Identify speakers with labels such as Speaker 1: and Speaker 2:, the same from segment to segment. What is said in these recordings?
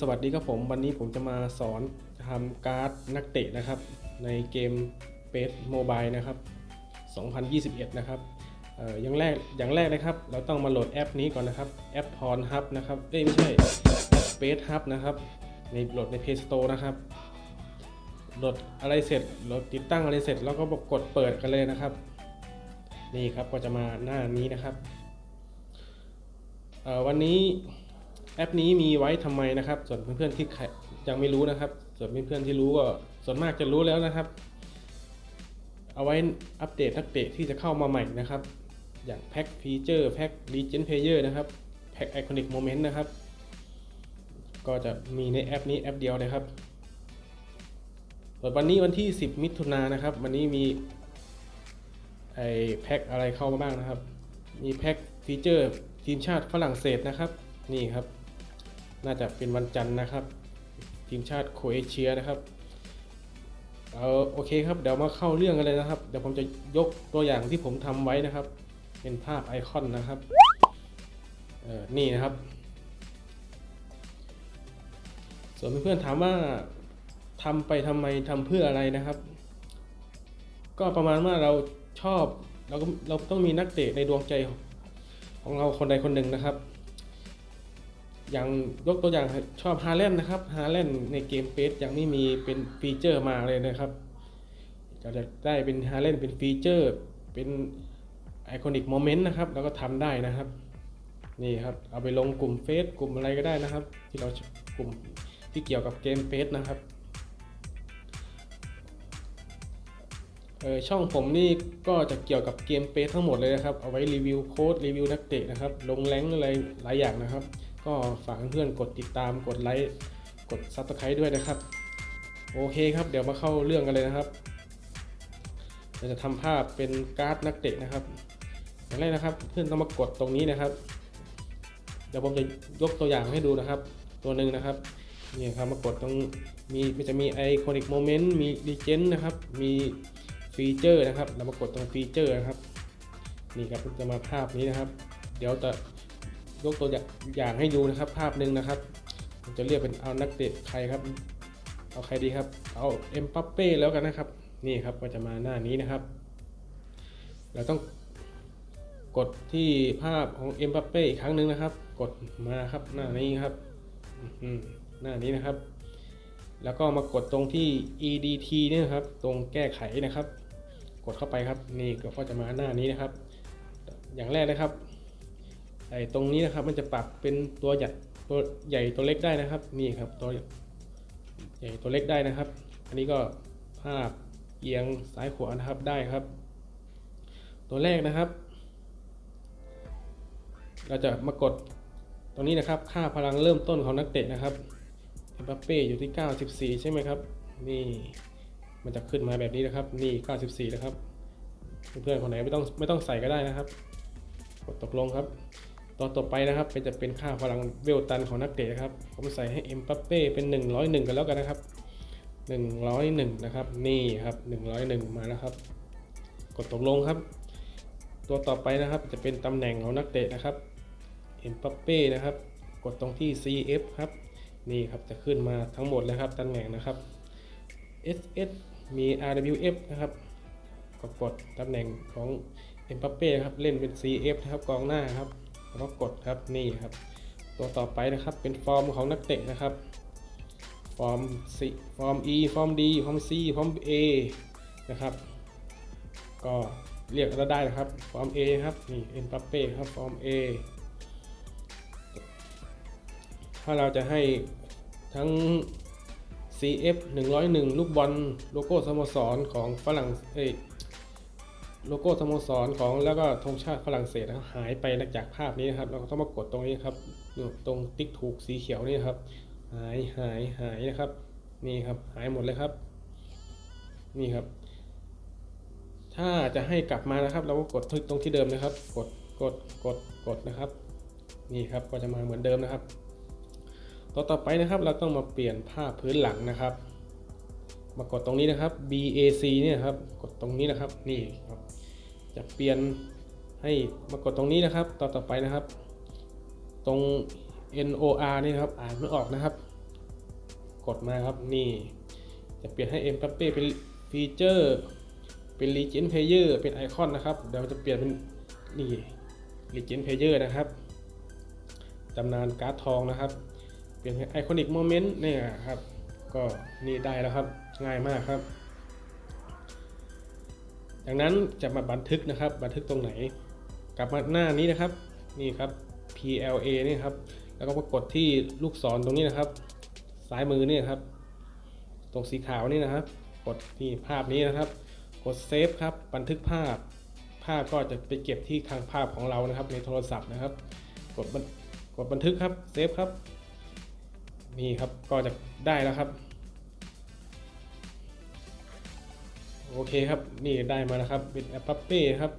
Speaker 1: สวัสดีครับผม วันนี้ผมจะมาสอนทำการ์ดนักเตะนะครับ ในเกมเ a สโมบายนะครับ 2021 นะครับเอ่ออย่างแรกอย่างแรกนะครับ เราต้องมาโหลดแอปนี้ก่อนนะครับ แอปพรฮับนะครับเอ้ยไม่ใช่แอป Space Hub นะครับ ในโหลดใน Play Store นะครับ โหลดอะไรเสร็จโหลดติดตั้งอะไรเสร็จ แล้วก็กดเปิดกันเลยนะครับ นี่ครับก็จะมาหน้านี้นะครับวันนี้ แอปนี้มีไว้ทำไมนะครับ ส่วนเพื่อนๆที่ยังไม่รู้นะครับ ส่วนเพื่อนๆที่รู้ก็ส่วนมากจะรู้แล้วนะครับ เอาไว้อัปเดตนักเตะที่จะเข้ามาใหม่นะครับ อย่างแพ็คฟีเจอร์แพ็ครีเจนเพเยอร์นะครับแพ็คไอคอนิกโมเมนต์นะครับ ก็จะมีในแอปนี้แอปเดียวเลยครับส่วนวันนี้วันที่ 10 มิถุนายนนะครับ วันนี้มีไอแพ็คอะไรเข้ามาบ้างนะครับ มีแพ็คฟีเจอร์ทีมชาติฝรั่งเศสนะครับ นี่ครับ น่าจะเป็นวันจันทร์นะครับ ทีมชาติโคเอเชียนะครับเอาโอเคครับเดี๋ยวมาเข้าเรื่องกันเลยนะครับ เดี๋ยวผมจะยกตัวอย่างที่ผมทำไว้นะครับ เป็นภาพไอคอนนะครับเออนี่นะครับ ส่วนเพื่อนๆถามว่าทำไปทำไมทำเพื่ออะไรนะครับ ก็ประมาณว่าเราชอบเราก็เราต้องมีนักเตะในดวงใจของเราคนใดคนหนึ่งนะครับ อย่างยกตัวอย่างชอบฮาแลนนะครับฮาแลนในเกมเฟสยังไม่มีเป็นฟีเจอร์มาเลยนะครับเราจะได้เป็นฮาแลนเป็นฟีเจอร์เป็นไอคอนิกโมเมนต์นะครับเราก็ทำได้นะครับนี่ครับเอาไปลงกลุ่มเฟซกลุ่มอะไรก็ได้นะครับ ที่เรากลุ่มที่เกี่ยวกับเกมเฟสนะครับเออช่องผมนี่ก็จะเกี่ยวกับเกมเฟสทั้งหมดเลยนะครับ เอาไว้รีวิวโค้ดรีวิวนักเตะนะครับ ลงแรงอะไรหลายอย่างนะครับ ก็ฝากเพื่อนกดติดตามกดไลค์กดซับสไครต์ด้วยนะครับ โอเคครับเดี๋ยวมาเข้าเรื่องกันเลยนะครับเราจะทำภาพเป็นการ์ดนักเตะนะครับอย่างแรกนะครับ เพื่อนต้องมากดตรงนี้นะครับ เดี๋ยวผมจะยกตัวอย่างให้ดูนะครับ ตัวหนึ่งนะครับนี่ครับมากดตรงมีมันจะมีไอคอนิกโมเมนต์มีดีเจนนะครับ มีฟีเจอร์นะครับ เรามากดตรงฟีเจอร์นะครับ นี่ครับจะมาภาพนี้นะครับ เดี๋ยวจะ ยกตัวอย่างให้ดูนะครับ ภาพหนึ่งนะครับผมจะเรียกเป็นเอานักเตะใครครับ เอาใครดีครับ เอาเอ็มปัปเป้แล้วกันนะครับ นี่ครับก็จะมาหน้านี้นะครับ เราต้องกดที่ภาพของเอ็มปัปเป้อีกครั้งหนึ่งนะครับ กดมาครับหน้านี้ครับหน้านี้นะครับ แล้วก็มากดตรงที่ EDT เนี่ยนะครับ ตรงแก้ไขนะครับ กดเข้าไปครับ นี่ก็จะมาหน้านี้นะครับ อย่างแรกนะครับ ไอ้ตรงนี้นะครับมันจะปรับเป็นตัวใหญ่ตัวใหญ่ตัวเล็กได้นะครับนี่ครับตัวใหญ่ตัวเล็กได้นะครับ อันนี้ก็ภาพเอียงซ้ายขวานะครับได้ครับ ตัวแรกนะครับ เราจะมากดตรงนี้นะครับค่าพลังเริ่มต้นของนักเตะนะครับเอ็มบัปเป้อยู่ที่ 94 ใช่ไหมครับ นี่มันจะขึ้นมาแบบนี้นะครับ นี่ 94 นะครับ เพื่อนๆคนไหนไม่ต้องไม่ต้องใส่ก็ได้นะครับ กดตกลงครับ ต่อต่อไปนะครับเป็นจะเป็นค่าพลังเวลตันของนักเตะครับ ผมใส่ให้เอ็มบัปเป้เป็น 101 กันแล้วกันนะครับ 101 นะครับ นี่ครับ 101 มาแล้วครับ กดตกลงครับ ตัวต่อไปนะครับจะเป็นตำแหน่งของนักเตะนะครับเอ็มบัปเป้นะครับ กดตรงที่ CF ครับ นี่ครับจะขึ้นมาทั้งหมดเลยครับตำแหน่งนะครับ SS มี RWF นะครับก็กดตำแหน่งของเอ็มบัปเป้ครับเล่นเป็น CF นะครับกองหน้าครับ แล้วก็กดครับนี่ครับ ตัวต่อไปนะครับเป็นฟอร์มของนักเตะนะครับ ฟอร์ม C ฟอร์ม E ฟอร์ม D ฟอร์ม C ฟอร์ม A นะครับ ก็เรียกเราได้นะครับ ฟอร์ม A ครับนี่เอ็มบัปเป้ครับฟอร์ม A ถ้าเราจะให้ทั้ง CF 101 ลูกบอลโลโก้สโมสรของฝรั่งเอ โลโก้สโมสรของแล้วก็ธงชาติฝรั่งเศสนะครับหายไปจากภาพนี้นะครับ เราก็ต้องมากดตรงนี้ครับตรงติ๊กถูกสีเขียวนี่ครับหายหายหายนะครับ นี่ครับหายหมดเลยครับ นี่ครับ ถ้าจะให้กลับมานะครับ เราก็กดตรงที่เดิมนะครับ กดกดกดกดนะครับ นี่ครับก็จะมาเหมือนเดิมนะครับ ต่อต่อไปนะครับ เราต้องมาเปลี่ยนภาพพื้นหลังนะครับ มากดตรงนี้นะครับ BAC เนี่ยครับ กดตรงนี้นะครับ นี่ครับ จะเปลี่ยนให้มากดตรงนี้นะครับ ต่อต่อไปนะครับ ตรง NOR นี่นะครับ อ่านไม่ออกนะครับ กดมาครับ นี่ จะเปลี่ยนให้เอ็มปัปเป็นฟีเจอร์ เป็นรีเจนเพเยอร์เป็นไอคอนนะครับ เดี๋ยวจะเปลี่ยนเป็น นี่รีเจนเพเยอร์นะครับตำนานการ์ดทองนะครับ เปลี่ยนเป็นไอคอนิกโมเมนต์เนี่ยครับ ก็นี่ได้แล้วครับ ง่ายมากครับ จากนั้นจะมาบันทึกนะครับ บันทึกตรงไหน กลับมาหน้านี้นะครับ นี่ครับ PLA นี่ครับ แล้วก็มากดที่ลูกศรตรงนี้นะครับ ซ้ายมือนี่ครับ ตรงสีขาวนี่นะครับ กดที่ภาพนี้นะครับ กดเซฟครับ บันทึกภาพ ภาพก็จะไปเก็บที่คลังภาพของเรานะครับ ในโทรศัพท์นะครับ กดกดบันทึกครับ เซฟครับ นี่ครับ ก็จะได้แล้วครับ โอเคครับ นี่ได้มาแล้วครับ เป็นแอปปัปเป้ครับ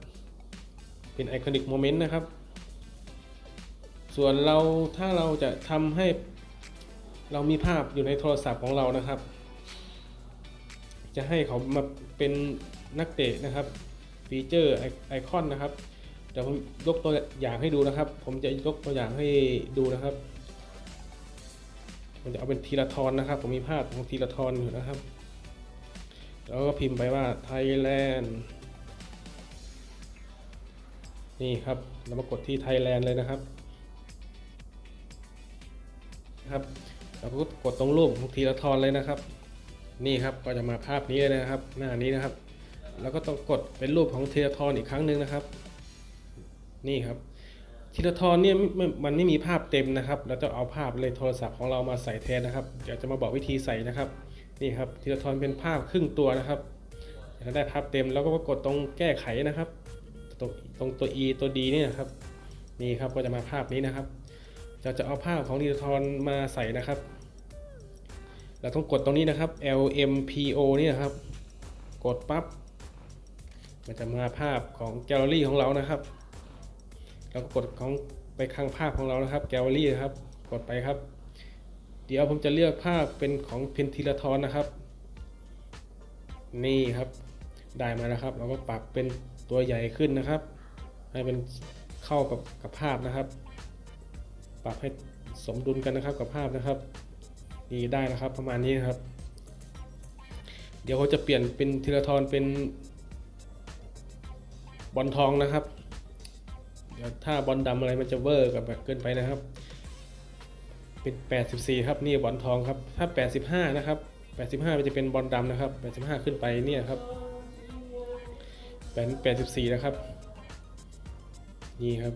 Speaker 1: เป็นไอคอนิกโมเมนต์นะครับ ส่วนเราถ้าเราจะทำให้ เรามีภาพอยู่ในโทรศัพท์ของเรานะครับ จะให้เขามาเป็นนักเตะนะครับ ฟีเจอร์ไอไอคอนนะครับเดี๋ยวผมยกตัวอย่างให้ดูนะครับ ผมจะยกตัวอย่างให้ดูนะครับผมจะเอาเป็นทีละทอนนะครับ ผมมีภาพของทีละทอนอยู่นะครับ แล้วก็พิมพ์ไปว่า Thailand นี่ครับเรามากดที่ Thailand เลยนะครับนะครับเราก็กดตรงรูปทีละทอนเลยนะครับ นี่ครับก็จะมาภาพนี้เลยนะครับ หน้านี้นะครับ แล้วก็ต้องกดเป็นรูปของเทีลทอนอีกครั้งหนึ่งนะครับ นี่ครับทีละทอนเนี่ยมันไม่มีภาพเต็มนะครับ เราจะเอาภาพในโทรศัพท์ของเรามาใส่แทนนะครับ เดี๋ยวจะมาบอกวิธีใส่นะครับ นี่ครับทีละทอนเป็นภาพครึ่งตัวนะครับถ้าได้ภาพเต็มแล้วก็กดตรงแก้ไขนะครับตรงตรงตัว e ตัว d นี่นะครับนี่ครับก็จะมาภาพนี้นะครับเราจะเอาภาพของทีละทอนมาใส่นะครับ เราต้องกดตรงนี้นะครับ LMPO นี่นะครับ กดปั๊บมันจะมาภาพของแกลเลอรี่ของเรานะครับ เราก็กดของไปข้างภาพของเรานะครับ แกลเลอรี่นะครับ กดไปครับ เดี๋ยวผมจะเลือกภาพเป็นของเพนทิลทอนนะครับ นี่ครับได้มาแล้วครับ เราก็ปรับเป็นตัวใหญ่ขึ้นนะครับ ให้เป็นเข้ากับกับภาพนะครับ ปรับให้สมดุลกันนะครับกับภาพนะครับนี่ได้แล้วครับประมาณนี้นครับ เดี๋ยวเขาจะเปลี่ยนเป็นทีละทอนเป็นบอลทองนะครับ เดี๋ยวถ้าบอลดำอะไรมันจะเวอร์กับแบบเกินไปนะครับ เป็น 84 ครับนี่บอลทองครับถ้า 85 นะครับ 85 มันจะเป็นบอลดำนะครับ 85 ขึ้นไปเนี่ยครับ84 นะครับ นี่ครับ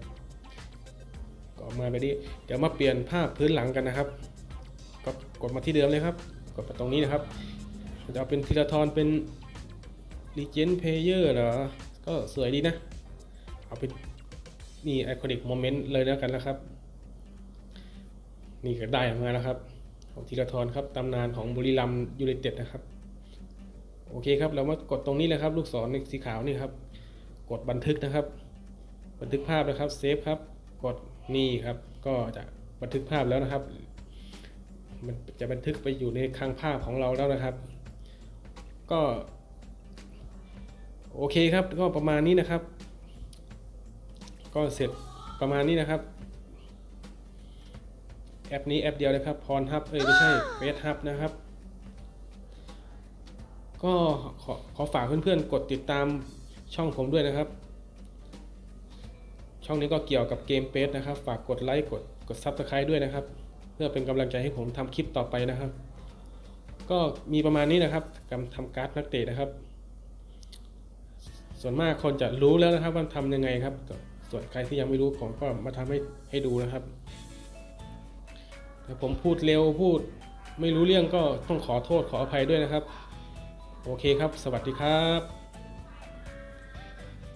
Speaker 1: ก็ออกมาไปนี้เดี๋ยวมาเปลี่ยนภาพพื้นหลังกันนะครับก็กดมาที่เดิมเลยครับ กดมาตรงนี้นะครับจะเอาเป็นทีละทอนเป็น Legend Player เหรอ ก็สวยดีนะ เอาเป็นนี่ Iconic Moment เลยแล้วกันนะครับ นี่ก็ได้ออกมาแล้วครับ ของทีละทอนครับตำนานของบุรีรัมย์ยูไนเต็ดนะครับ โอเคครับ เรามากดตรงนี้เลยครับ ลูกศรสีขาวนี่ครับ กดบันทึกนะครับ บันทึกภาพนะครับเซฟครับ กดนี่ครับ ก็จะบันทึกภาพแล้วนะครับ มันจะบันทึกไปอยู่ในคลังภาพของเราแล้วนะครับ ก็ โอเคครับ ก็ประมาณนี้นะครับ ก็เสร็จประมาณนี้นะครับ แอปนี้แอปเดียวนะครับพรฮับเอ้ยไม่ใช่เฟสฮับนะครับ ก็ขอขอฝากเพื่อนๆ กดติดตามช่องผมด้วยนะครับ ช่องนี้ก็เกี่ยวกับเกมเปสนะครับ ฝากกดไลค์กดกดซับสไครต์ด้วยนะครับ เพื่อเป็นกำลังใจให้ผมทำคลิปต่อไปนะครับ ก็มีประมาณนี้นะครับการทำการ์ดนักเตะนะครับ ส่วนมากคนจะรู้แล้วนะครับว่าทำยังไงครับส่วนใครที่ยังไม่รู้ผมก็มาทำให้ให้ดูนะครับ ถ้าผมพูดเร็วพูดไม่รู้เรื่องก็ต้องขอโทษขออภัยด้วยนะครับ โอเคครับ สวัสดีครับ